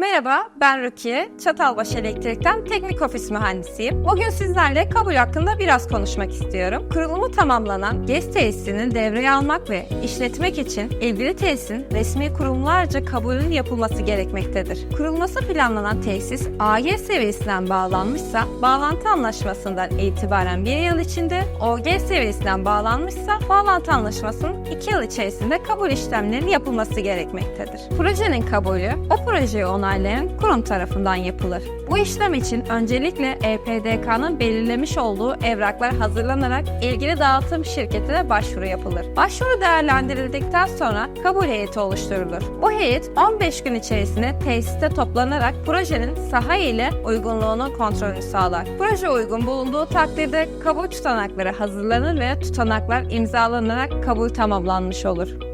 Merhaba, ben Rukiye. Çatalbaşı Elektrik'ten teknik ofis mühendisiyim. Bugün sizlerle kabul hakkında biraz konuşmak istiyorum. Kurulumu tamamlanan GES tesisinin devreye almak ve işletmek için ilgili tesisin resmi kurumlarca kabulün yapılması gerekmektedir. Kurulması planlanan tesis AG seviyesinden bağlanmışsa, bağlantı anlaşmasından itibaren bir yıl içinde, OG seviyesinden bağlanmışsa, bağlantı anlaşmasının 2 yıl içerisinde kabul işlemlerinin yapılması gerekmektedir. Projenin kabulü, o projeyi onaylayan kurum tarafından yapılır. Bu işlem için öncelikle EPDK'nın belirlemiş olduğu evraklar hazırlanarak ilgili dağıtım şirketine başvuru yapılır. Başvuru değerlendirildikten sonra kabul heyeti oluşturulur. Bu heyet 15 gün içerisinde tesiste toplanarak projenin saha ile uygunluğunu kontrolünü sağlar. Proje uygun bulunduğu takdirde kabul tutanakları hazırlanır ve tutanaklar imzalanarak kabul tamamlanmış olur.